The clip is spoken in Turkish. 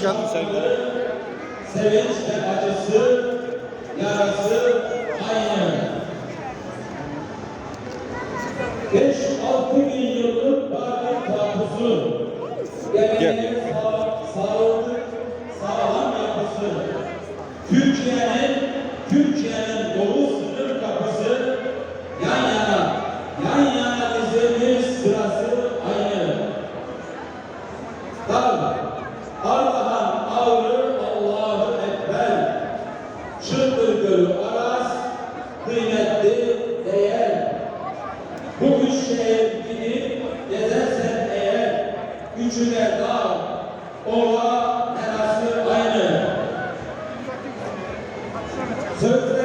Geldin. Sevinç ve acısı, yarası aynı. Beş altı bin yıllık baki tapusu, geleneğin sağ, sağlık, sağlam yapısı, Türkiye'nin, Türkiye'nin doğu Çıldır Gölü Aras, kıymetli değer. Bu üç şehir gidip gezersen eğer, üçüne dağ, ova, terası aynı. Sözlerim